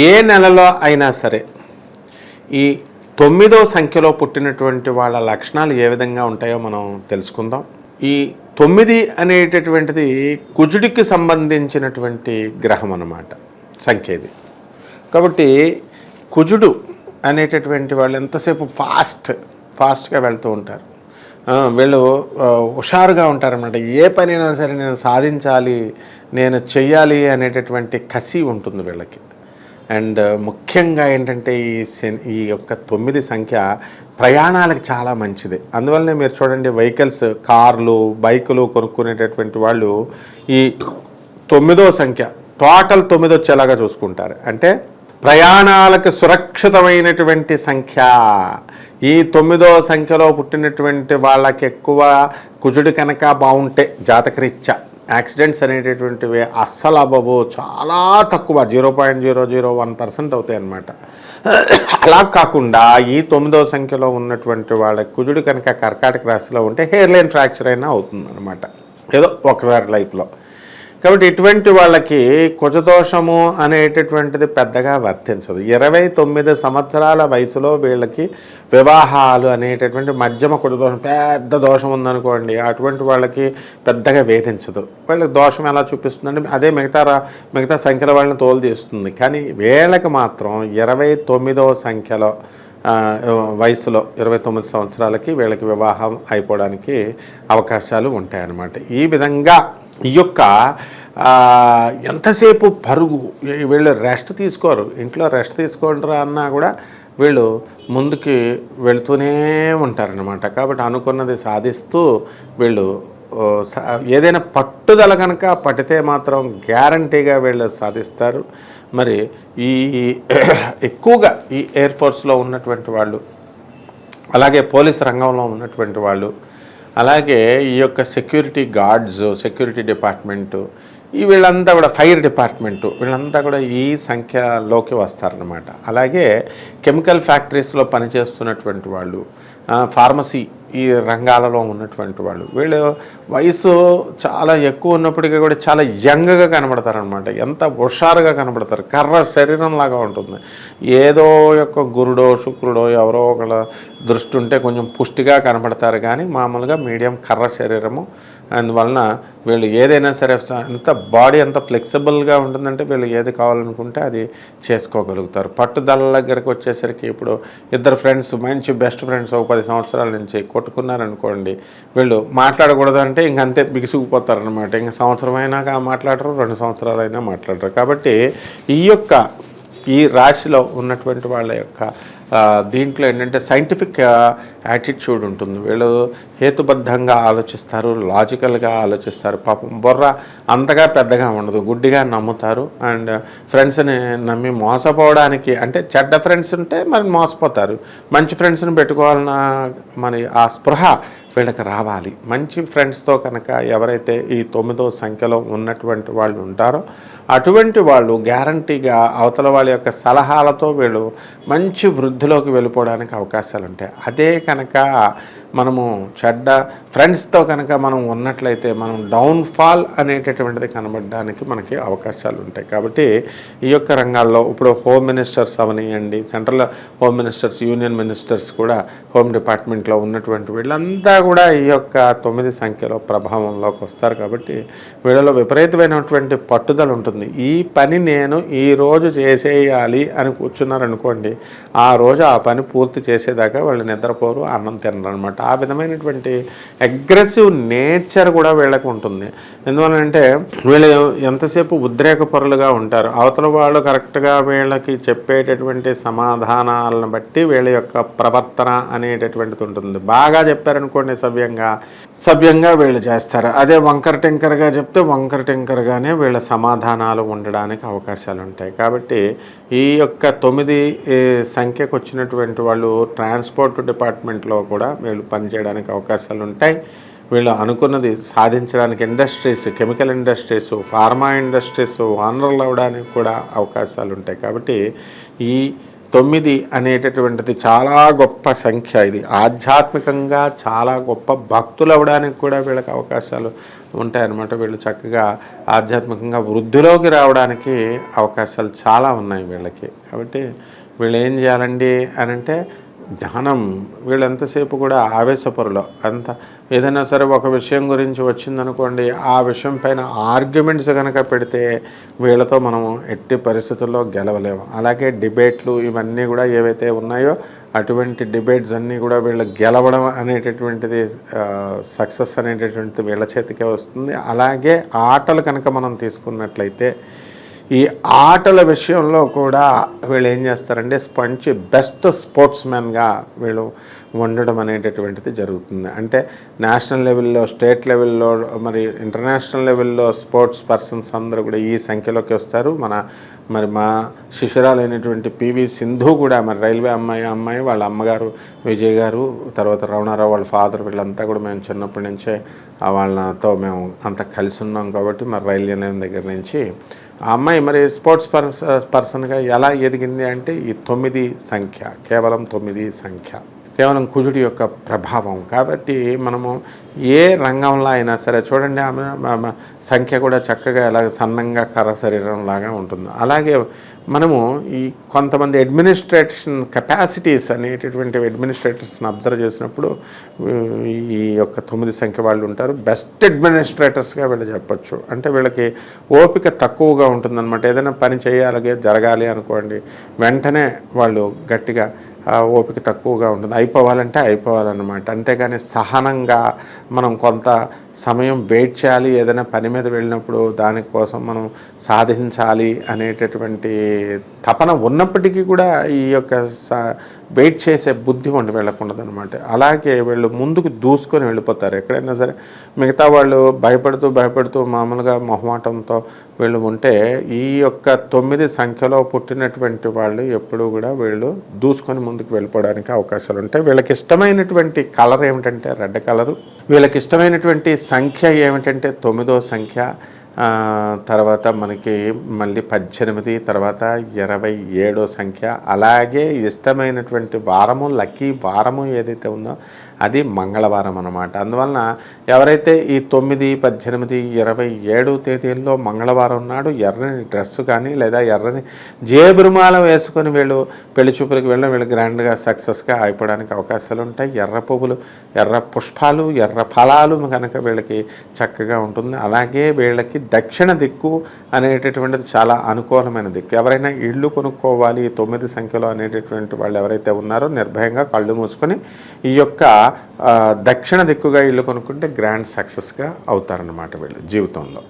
ఏ నెలలో అయినా సరే ఈ తొమ్మిదో సంఖ్యలో పుట్టినటువంటి వాళ్ళ లక్షణాలు ఏ విధంగా ఉంటాయో మనం తెలుసుకుందాం. ఈ తొమ్మిది అనేటటువంటిది కుజుడికి సంబంధించినటువంటి గ్రహం అన్నమాట సంఖ్య ఇది. కాబట్టి కుజుడు అనేటటువంటి వాళ్ళు ఎంతసేపు ఫాస్ట్ ఫాస్ట్గా వెళ్తూ ఉంటారు. వీళ్ళు హుషారుగా ఉంటారన్నమాట. ఏ పనైనా సరే నేను సాధించాలి నేను చెయ్యాలి అనేటటువంటి కసి ఉంటుంది వీళ్ళకి. అండ్ uh, ముఖ్యంగా ఏంటంటే ఈ ఈ యొక్క తొమ్మిది సంఖ్య ప్రయాణాలకు చాలా మంచిది. అందువల్లనే మీరు చూడండి వెహికల్స్ కార్లు బైకులు కొనుక్కునేటటువంటి వాళ్ళు ఈ తొమ్మిదో సంఖ్య టోటల్ తొమ్మిది వచ్చేలాగా చూసుకుంటారు. అంటే ప్రయాణాలకు సురక్షితమైనటువంటి సంఖ్య. ఈ తొమ్మిదో సంఖ్యలో పుట్టినటువంటి వాళ్ళకి ఎక్కువ కుజుడు కనుక బాగుంటే జాతకరీత్యా. యాక్సిడెంట్స్ అనేటటువంటివి అస్సలు అవ్వవు. చాలా తక్కువ. Zero point zero zero one percent అవుతాయి అన్నమాట అలా కాకుండా ఈ తొమ్మిదో సంఖ్యలో ఉన్నటువంటి వాళ్ళ కుజుడు కనుక కర్కాటక రాశిలో ఉంటే హెయిర్ లైన్ ఫ్రాక్చర్ అయినా అవుతుంది అనమాట ఏదో ఒకసారి లైఫ్లో. కాబట్టి ఇటువంటి వాళ్ళకి కుజదోషము అనేటటువంటిది పెద్దగా వర్తించదు. ఇరవై తొమ్మిది సంవత్సరాల వయసులో వీళ్ళకి వివాహాలు అనేటటువంటి మధ్యమ కుజదోషం పెద్ద దోషం ఉందనుకోండి అటువంటి వాళ్ళకి పెద్దగా వేధించదు. వీళ్ళకి దోషం ఎలా చూపిస్తుందంటే అదే మిగతా రా- మిగతా సంఖ్యల వాళ్ళని తోలుదీస్తుంది కానీ వీళ్ళకి మాత్రం ఇరవై తొమ్మిదో సంఖ్యలో వయసులో ఇరవై తొమ్మిది సంవత్సరాలకి వీళ్ళకి వివాహం అయిపోవడానికి అవకాశాలు ఉంటాయన్నమాట. ఈ విధంగా ఈ యొక్క ఎంతసేపు పరుగు వీళ్ళు రెస్ట్ తీసుకోరు. ఇంట్లో రెస్ట్ తీసుకోండిరా అన్నా కూడా వీళ్ళు ముందుకి వెళుతూనే ఉంటారనమాట కాబట్టి అనుకున్నది సాధిస్తూ వీళ్ళు ఏదైనా పట్టుదల కనుక పట్టితే మాత్రం గ్యారంటీగా వీళ్ళు సాధిస్తారు. మరి ఈ ఎక్కువగా ఈ ఎయిర్ ఫోర్స్లో ఉన్నటువంటి వాళ్ళు అలాగే పోలీస్ రంగంలో ఉన్నటువంటి వాళ్ళు అలాగే ఈ యొక్క సెక్యూరిటీ గార్డ్స్ సెక్యూరిటీ డిపార్ట్మెంటు ఈ వీళ్ళంతా కూడా ఫైర్ డిపార్ట్మెంటు వీళ్ళంతా కూడా ఈ సంఖ్యలోకి వస్తారనమాట అలాగే కెమికల్ ఫ్యాక్టరీస్లో పనిచేస్తున్నటువంటి వాళ్ళు ఫార్మసీ ఈ రంగాలలో ఉన్నటువంటి వాళ్ళు. వీళ్ళు వయసు చాలా ఎక్కువ ఉన్నప్పటికీ కూడా చాలా యంగ్గా కనబడతారనమాట ఎంత హుషారుగా కనబడతారు. కర్ర శరీరం లాగా ఉంటుంది. ఏదో యొక్క గురుడో శుక్రుడో ఎవరో ఒకళ్ళ దృష్టి ఉంటే కొంచెం పుష్టిగా కనబడతారు. కానీ మామూలుగా మీడియం కర్ర శరీరము అందువలన వీళ్ళు ఏదైనా సరే అంత బాడీ అంత ఫ్లెక్సిబుల్గా ఉంటుందంటే వీళ్ళు ఏది కావాలనుకుంటే అది చేసుకోగలుగుతారు. పట్టుదల దగ్గరకు వచ్చేసరికి ఇప్పుడు ఇద్దరు ఫ్రెండ్స్ మంచి బెస్ట్ ఫ్రెండ్స్ ఒక పది సంవత్సరాల నుంచి కొట్టుకున్నారనుకోండి వీళ్ళు మాట్లాడకూడదు అంటే ఇంకంతే బిగుసుకుపోతారనమాట ఇంక సంవత్సరం అయినాక మాట్లాడరు రెండు సంవత్సరాలు అయినా మాట్లాడరు. కాబట్టి ఈ యొక్క ఈ రాశిలో ఉన్నటువంటి వాళ్ళ యొక్క దీంట్లో ఏంటంటే సైంటిఫిక్ యాటిట్యూడ్ ఉంటుంది. వీళ్ళు హేతుబద్ధంగా ఆలోచిస్తారు లాజికల్గా ఆలోచిస్తారు. పాపం బొర్ర అంతగా పెద్దగా ఉండదు గుడ్డిగా నమ్ముతారు. అండ్ ఫ్రెండ్స్ని నమ్మి మోసపోవడానికి అంటే చెడ్డ ఫ్రెండ్స్ ఉంటే మరి మోసపోతారు. మంచి ఫ్రెండ్స్ని పెట్టుకోవాలన్న మరి ఆ స్పృహ వీళ్ళకి రావాలి. మంచి ఫ్రెండ్స్తో కనుక ఎవరైతే ఈ తొమ్మిదో సంఖ్యలో ఉన్నటువంటి వాళ్ళు ఉంటారో అటువంటి వాళ్ళు గ్యారంటీగా అవతల వాళ్ళ యొక్క సలహాలతో వీళ్ళు మంచి వృద్ధిలోకి వెళ్ళిపోవడానికి అవకాశాలు ఉంటాయి అదే కనుక మనము చెడ్డ ఫ్రెండ్స్తో కనుక మనం ఉన్నట్లయితే మనం డౌన్ఫాల్ అనేటటువంటిది కనబడడానికి మనకి అవకాశాలు ఉంటాయి. కాబట్టి ఈ యొక్క రంగాల్లో ఇప్పుడు home ministers అవనియండి central home ministers union ministers కూడా హోమ్ డిపార్ట్మెంట్లో ఉన్నటువంటి వీళ్ళంతా కూడా ఈ యొక్క తొమ్మిది సంఖ్యలో ప్రభావంలోకి వస్తారు. కాబట్టి వీళ్ళలో విపరీతమైనటువంటి పట్టుదల ఉంటుంది. ఈ పని నేను ఈ రోజు చేసేయాలి అని కూర్చున్నారనుకోండి ఆ రోజు ఆ పని పూర్తి చేసేదాకా వాళ్ళు నిద్రపోరు అన్నం తినరు అనమాట ఆ విధమైనటువంటి అగ్రెసివ్ నేచర్ కూడా వీళ్ళకు ఉంటుంది. ఎందువల్లంటే వీళ్ళు ఎంతసేపు ఉద్రేక పరులుగా ఉంటారు. అవతల వాళ్ళు కరెక్ట్గా వీళ్ళకి చెప్పేటటువంటి సమాధానాలను బట్టి వీళ్ళ యొక్క ప్రవర్తన అనేటటువంటిది ఉంటుంది. బాగా చెప్పారనుకోండి సవ్యంగా సభ్యంగా వీళ్ళు చేస్తారు. అదే వంకర టింకర్గా చెప్తే వంకర టింకర్గానే వీళ్ళ సమాధానాలు ఉండడానికి అవకాశాలు ఉంటాయి కాబట్టి ఈ యొక్క తొమ్మిది సంఖ్యకు వచ్చినటువంటి వాళ్ళు ట్రాన్స్పోర్ట్ డిపార్ట్మెంట్లో కూడా వీళ్ళు పనిచేయడానికి అవకాశాలు ఉంటాయి వీళ్ళు అనుకున్నది సాధించడానికి industries chemical industries pharma industries ఓనర్లు అవడానికి కూడా అవకాశాలు ఉంటాయి కాబట్టి ఈ తొమ్మిది అనేటటువంటిది చాలా గొప్ప సంఖ్య ఇది. ఆధ్యాత్మికంగా చాలా గొప్ప భక్తులు అవ్వడానికి కూడా వీళ్ళకి అవకాశాలు ఉంటాయన్నమాట. వీళ్ళు చక్కగా ఆధ్యాత్మికంగా వృద్ధిలోకి రావడానికి అవకాశాలు చాలా ఉన్నాయి వీళ్ళకి. కాబట్టి వీళ్ళు ఏం చేయాలండి అని అంటే ధ్యానం. వీళ్ళు ఎంతసేపు కూడా ఆవేశపరులో. అంత ఏదైనా సరే ఒక విషయం గురించి వచ్చిందనుకోండి ఆ విషయం పైన ఆర్గ్యుమెంట్స్ కనుక పెడితే వీళ్ళతో మనం ఎట్టి పరిస్థితుల్లో గెలవలేము. అలాగే డిబేట్లు ఇవన్నీ కూడా ఏవైతే ఉన్నాయో అటువంటి డిబేట్స్ అన్నీ కూడా వీళ్ళు గెలవడం అనేటటువంటిది సక్సెస్ అనేటటువంటిది వీళ్ళ చేతికే వస్తుంది. అలాగే ఆటలు కనుక మనం తీసుకున్నట్లయితే ఈ ఆటల విషయంలో కూడా వీళ్ళు ఏం చేస్తారంటే మంచి బెస్ట్ స్పోర్ట్స్ మ్యాన్గా వీళ్ళు ఉండడం అనేటటువంటిది జరుగుతుంది. అంటే నేషనల్ లెవెల్లో స్టేట్ లెవెల్లో మరి ఇంటర్నేషనల్ లెవెల్లో స్పోర్ట్స్ పర్సన్స్ అందరూ కూడా ఈ సంఖ్యలోకి వస్తారు. మన మరి మా శిశురాలైనటువంటి పివి సింధు కూడా మరి రైల్వే అమ్మాయి అమ్మాయి వాళ్ళ అమ్మగారు విజయ్ గారు తర్వాత రమణారావు వాళ్ళ ఫాదర్ వీళ్ళంతా కూడా మేము చిన్నప్పటి నుంచే వాళ్ళతో మేము అంత కలిసి ఉన్నాం కాబట్టి మరి రైల్వే నిలయం దగ్గర నుంచి ఆ అమ్మాయి మరి స్పోర్ట్స్ పర్స పర్సన్గా ఎలా ఎదిగింది అంటే ఈ తొమ్మిది సంఖ్య కేవలం తొమ్మిది సంఖ్య. కేవలం కుజుడి యొక్క ప్రభావం. కాబట్టి మనము ఏ రంగంలో అయినా సరే చూడండి ఆమె ఆమె సంఖ్య కూడా చక్కగా ఎలా సన్నంగా కర్ర శరీరం లాగా ఉంటుంది. అలాగే మనము ఈ కొంతమంది అడ్మినిస్ట్రేషన్ కెపాసిటీస్ అనేటటువంటి అడ్మినిస్ట్రేటర్స్ని అబ్జర్వ్ చేసినప్పుడు ఈ యొక్క తొమ్మిది సంఖ్య వాళ్ళు ఉంటారు. బెస్ట్ అడ్మినిస్ట్రేటర్స్గా వీళ్ళు చెప్పచ్చు. అంటే వీళ్ళకి ఓపిక తక్కువగా ఉంటుందన్నమాట. ఏదైనా పని చేయాలి జరగాలి అనుకోండి వెంటనే వాళ్ళు గట్టిగా ఓపిక తక్కువగా ఉంటుంది. అయిపోవాలంటే అయిపోవాలన్నమాట. అంతేగాని సహనంగా మనం కొంత సమయం వెయిట్ చేయాలి ఏదైనా పని మీద వెళ్ళినప్పుడు దానికోసం మనం సాధించాలి అనేటటువంటి తపన ఉన్నప్పటికీ కూడా ఈ యొక్క వెయిట్ చేసే బుద్ధి ఉండి వెళ్ళకుండా అనమాట అలాగే వీళ్ళు ముందుకు దూసుకొని వెళ్ళిపోతారు. ఎక్కడైనా సరే మిగతా వాళ్ళు భయపడుతూ భయపడుతూ మామూలుగా మొహమాటంతో వీళ్ళు ఉంటే ఈ యొక్క తొమ్మిది సంఖ్యలో పుట్టినటువంటి వాళ్ళు ఎప్పుడూ కూడా వీళ్ళు దూసుకొని ముందుకు వెళ్ళిపోవడానికి అవకాశాలు ఉంటాయి వీళ్ళకి ఇష్టమైనటువంటి కలర్ ఏమిటంటే రెడ్ కలరు. వీళ్ళకి ఇష్టమైనటువంటి సంఖ్య ఏమిటంటే తొమ్మిదో సంఖ్య తర్వాత మనకి మళ్ళీ పద్దెనిమిది తర్వాత ఇరవై ఏడో సంఖ్య. అలాగే ఇష్టమైనటువంటి వారము లక్కీ వారము ఏదైతే ఉందో అది మంగళవారం అన్నమాట. అందువలన ఎవరైతే ఈ తొమ్మిది పద్దెనిమిది ఇరవై ఏడు తేదీల్లో మంగళవారం నాడు ఎర్రని డ్రెస్ కానీ లేదా ఎర్రని జేబురుమాల వేసుకొని వీళ్ళు పెళ్ళి చూపులకు వెళ్ళడం వీళ్ళు గ్రాండ్గా సక్సెస్గా అయిపోవడానికి అవకాశాలు ఉంటాయి. ఎర్ర పువ్వులు ఎర్ర పుష్పాలు ఎర్ర ఫలాలు కనుక వీళ్ళకి చక్కగా ఉంటుంది. అలాగే వీళ్ళకి దక్షిణ దిక్కు అనేటటువంటిది చాలా అనుకూలమైన దిక్కు. ఎవరైనా ఇళ్ళు కొనుక్కోవాలి తొమ్మిది సంఖ్యలో అనేటటువంటి వాళ్ళు ఎవరైతే ఉన్నారో నిర్భయంగా కళ్ళు మూసుకొని ఈ యొక్క దక్షిణ దిక్కుగా ఇల్లు కొనుక్కుంటే గ్రాండ్ సక్సెస్గా అవుతారన్నమాట వీళ్ళు జీవితంలో.